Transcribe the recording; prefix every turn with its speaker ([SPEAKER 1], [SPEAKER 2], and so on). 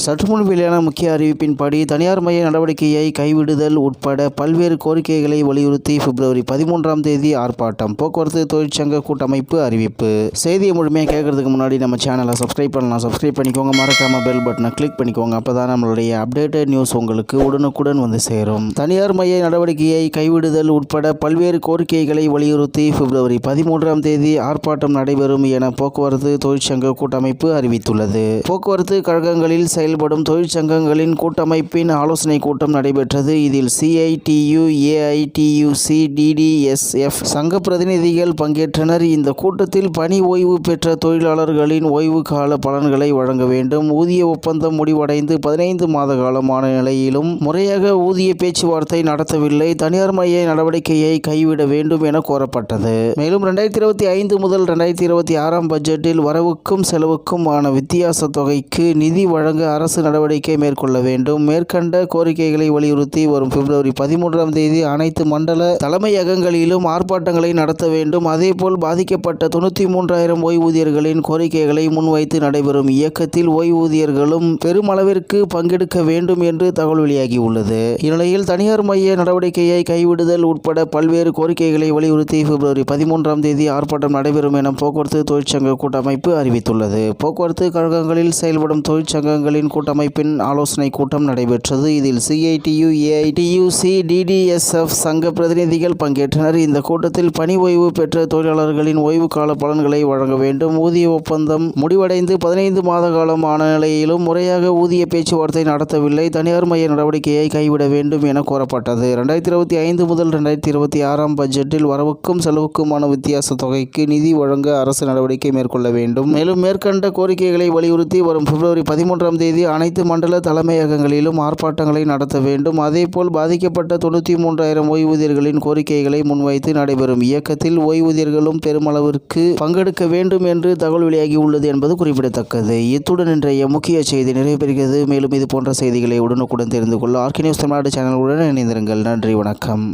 [SPEAKER 1] சற்று முன் வெளியான முக்கிய அறிவிப்பின்படி தனியார் மைய நடவடிக்கையை கைவிடுதல் உட்பட பல்வேறு கோரிக்கைகளை வலியுறுத்தி பிப்ரவரி பதிமூன்றாம் தேதி ஆர்ப்பாட்டம். போக்குவரத்து தொழிற்சங்க கூட்டமைப்பு அறிவிப்பு. செய்தியை முழுமையாக கேட்கறதுக்கு முன்னாடி நம்ம சேனலை சப்ஸ்கிரைப் பண்ணலாம். சப்ஸ்கிரைப் பண்ணிக்கோங்க. மறக்காம பெல் பட்டனை கிளிக் பண்ணிக்கோங்க. அப்பதான் நம்மளுடைய அப்டேட்டட் நியூஸ் உங்களுக்கு உடனுக்குடன் வந்து சேரும். தனியார் மைய நடவடிக்கையை கைவிடுதல் உட்பட பல்வேறு கோரிக்கைகளை வலியுறுத்தி பிப்ரவரி பதிமூன்றாம் தேதி ஆர்ப்பாட்டம் நடைபெறும் என போக்குவரத்து தொழிற்சங்க கூட்டமைப்பு அறிவித்துள்ளது. போக்குவரத்து கழகங்களில் செயல் செயல்படும் தொழிற்சங்கங்களின் கூட்டமைப்பின் ஆலோசனை கூட்டம் நடைபெற்றது. இதில் சிஐடியு ஏஐடியுசி டிடிஎஸ்எஃப் சங்க பிரதிநிதிகள் பங்கேற்றனர். இந்த கூட்டத்தில் பணி ஓய்வு பெற்ற தொழிலாளர்களின் ஓய்வு கால பலன்களை வழங்க வேண்டும். ஊதிய ஒப்பந்தம் முடிவடைந்து பதினைந்து மாத காலமான நிலையிலும் முறையாக ஊதிய பேச்சுவார்த்தை நடத்தவில்லை. தனியார் மைய நடவடிக்கையை கைவிட வேண்டும் என கோரப்பட்டது. மேலும் ரெண்டாயிரத்தி இருபத்தி ஐந்து முதல் ரெண்டாயிரத்தி இருபத்தி ஆறாம் பட்ஜெட்டில் வரவுக்கும் செலவுக்குமான வித்தியாச தொகைக்கு நிதி வழங்க அரசு நடவடிக்கை மேற்கொள்ள வேண்டும். மேற்கண்ட கோரிக்கைகளை வலியுறுத்தி வரும் பிப்ரவரி பதிமூன்றாம் தேதி அனைத்து மண்டல தலைமையகங்களிலும் ஆர்ப்பாட்டங்களை நடத்த வேண்டும். அதேபோல் பாதிக்கப்பட்ட தொண்ணூற்றி மூன்றாயிரம் ஓய்வூதியர்களின் கோரிக்கைகளை முன்வைத்து நடைபெறும் இயக்கத்தில் ஓய்வூதியர்களும் பெருமளவிற்கு பங்கெடுக்க வேண்டும் என்று தகவல் வெளியாகியுள்ளது. இந்நிலையில் தனியார் மைய நடவடிக்கையை கைவிடுதல் உட்பட பல்வேறு கோரிக்கைகளை வலியுறுத்தி பிப்ரவரி பதிமூன்றாம் தேதி ஆர்ப்பாட்டம் நடைபெறும் என போக்குவரத்து தொழிற்சங்க கூட்டமைப்பு அறிவித்துள்ளது. போக்குவரத்து கழகங்களில் செயல்படும் தொழிற்சங்கங்களின் கூட்டமைப்பின் ஆலோசனை கூட்டம் நடைபெற்றது. இதில் சிஐடியு ஏஐடியு சிடிடிஎஸ்எஃப் சங்க பிரதிநிதிகள் பங்கேற்றனர். இந்த கூட்டத்தில் பணி ஓய்வு பெற்ற தொழிலாளர்களின் ஓய்வு கால பலன்களை வழங்க வேண்டும். ஊதிய ஒப்பந்தம் முடிவடைந்து பதினைந்து மாத காலம் ஆன நிலையிலும் முறையாக ஊதிய பேச்சுவார்த்தை நடத்தவில்லை. தனியார் மைய நடவடிக்கையை கைவிட வேண்டும் என கோரப்பட்டது. ரெண்டாயிரத்தி இருபத்தி ஐந்து முதல் ரெண்டாயிரத்தி இருபத்தி ஆறாம் பட்ஜெட்டில் வரவுக்கும் செலவுக்குமான வித்தியாச தொகைக்கு நிதி வழங்க அரசு நடவடிக்கை மேற்கொள்ள வேண்டும். மேலும் மேற்கண்ட கோரிக்கைகளை வலியுறுத்தி வரும் பிப்ரவரி பதிமூன்றாம் தேதி தேதி அனைத்து மண்டல தலைமையகங்களிலும் ஆர்ப்பாட்டங்களை நடத்த வேண்டும். அதேபோல் பாதிக்கப்பட்ட தொண்ணூற்றி மூன்றாயிரம் ஓய்வூதியர்களின் கோரிக்கைகளை முன்வைத்து நடைபெறும் இயக்கத்தில் ஓய்வூதியர்களும் பெருமளவிற்கு பங்கெடுக்க வேண்டும் என்று தகவல் வெளியாகியுள்ளது என்பது குறிப்பிடத்தக்கது. இத்துடன் இன்றைய முக்கிய செய்தி நிறைவு பெறுகிறது மேலும் இது போன்ற செய்திகளை உடனுக்குடன் தெரிந்து கொள்ள ஆர்கே நியூஸ் தமிழ்நாடு சேனலுடன் இணைந்திருங்கள். நன்றி வணக்கம்.